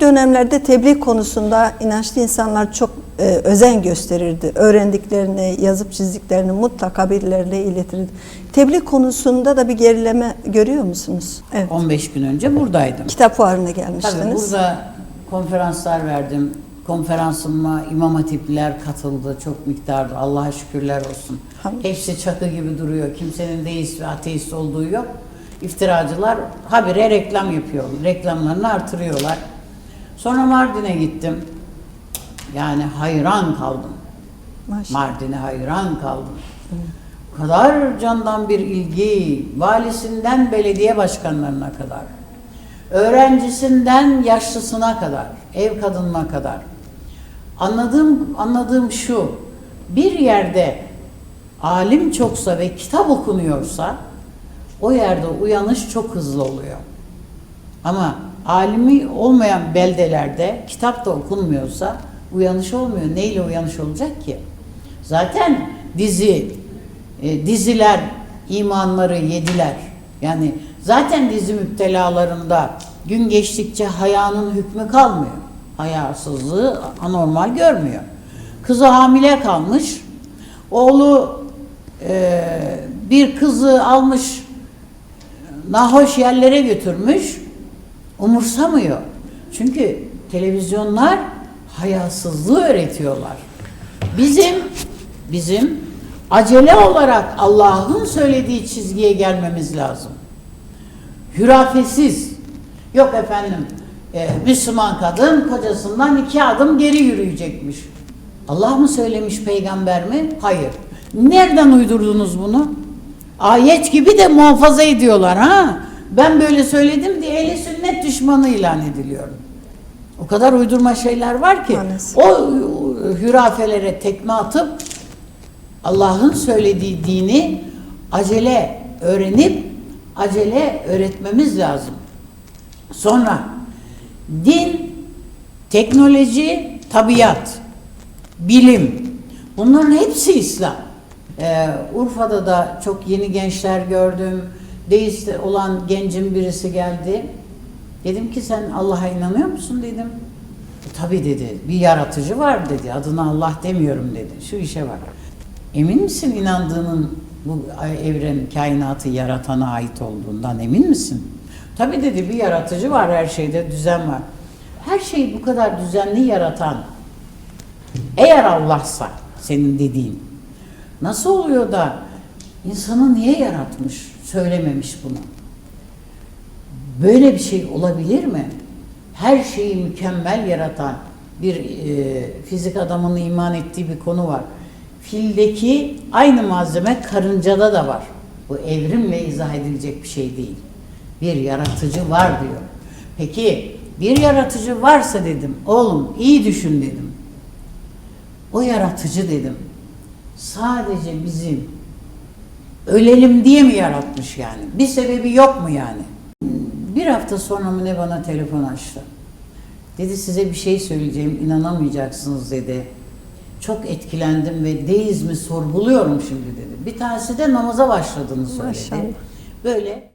İlk dönemlerde tebliğ konusunda inançlı insanlar çok e, özen gösterirdi. Öğrendiklerini, yazıp çizdiklerini mutlaka birilerine iletirdi. Tebliğ konusunda da bir gerileme görüyor musunuz? Evet. 15 gün önce buradaydım. Kitap fuarına Tabii gelmiştiniz. burada konferanslar verdim. Konferansıma imam hatipler katıldı. Çok miktarda. Allah'a şükürler olsun. Hamd. Hepsi çakı gibi duruyor. Kimsenin deist ve ateist olduğu yok. İftiracılar habire reklam yapıyor. Reklamlarını artırıyorlar. Sonra Mardin'e gittim. Yani hayran kaldım. Mardin'e hayran kaldım. O kadar candan bir ilgi, valisinden belediye başkanlarına kadar, öğrencisinden yaşlısına kadar, ev kadınına kadar. Anladığım anladığım şu. Bir yerde alim çoksa ve kitap okunuyorsa o yerde uyanış çok hızlı oluyor. Ama alimi olmayan beldelerde kitap da okunmuyorsa uyanış olmuyor. Neyle uyanış olacak ki? Zaten dizi, e, diziler imanları yediler. Yani zaten dizi müptelalarında gün geçtikçe hayanın hükmü kalmıyor. Hayasızlığı anormal görmüyor. Kızı hamile kalmış. Oğlu e, bir kızı almış nahoş yerlere götürmüş. Umursamıyor. Çünkü televizyonlar hayasızlığı öğretiyorlar. Bizim bizim acele olarak Allah'ın söylediği çizgiye gelmemiz lazım. Hürafesiz. Yok efendim e, Müslüman kadın kocasından iki adım geri yürüyecekmiş. Allah mı söylemiş peygamber mi? Hayır. Nereden uydurdunuz bunu? Ayet gibi de muhafaza ediyorlar ha. Ben böyle söyledim diye ehli sünnet düşmanı ilan ediliyorum. O kadar uydurma şeyler var ki Maalesef. o hürafelere tekme atıp Allah'ın söylediği dini acele öğrenip acele öğretmemiz lazım. Sonra din, teknoloji, tabiat, bilim bunların hepsi İslam. Ee, Urfa'da da çok yeni gençler gördüm. Deist olan gencin birisi geldi. Dedim ki sen Allah'a inanıyor musun dedim. "E, Tabii dedi. Bir yaratıcı var dedi. Adına Allah demiyorum dedi. Şu işe bak. Emin misin inandığının bu evren, kainatı yaratana ait olduğundan emin misin? Tabii dedi bir yaratıcı var her şeyde düzen var. Her şeyi bu kadar düzenli yaratan eğer Allah'sa senin dediğin nasıl oluyor da insanı niye yaratmış söylememiş bunu? Böyle bir şey olabilir mi? Her şeyi mükemmel yaratan bir e, fizik adamının iman ettiği bir konu var. Fildeki aynı malzeme karıncada da var. Bu evrimle izah edilecek bir şey değil. Bir yaratıcı var diyor. Peki bir yaratıcı varsa dedim, oğlum iyi düşün dedim. O yaratıcı dedim. Sadece bizim ölelim diye mi yaratmış yani? Bir sebebi yok mu yani? Bir hafta sonra mı ne bana telefon açtı. Dedi size bir şey söyleyeceğim inanamayacaksınız dedi. Çok etkilendim ve deizmi sorguluyorum şimdi dedi. Bir tanesi de namaza başladığını söyledi. Maşallah. Böyle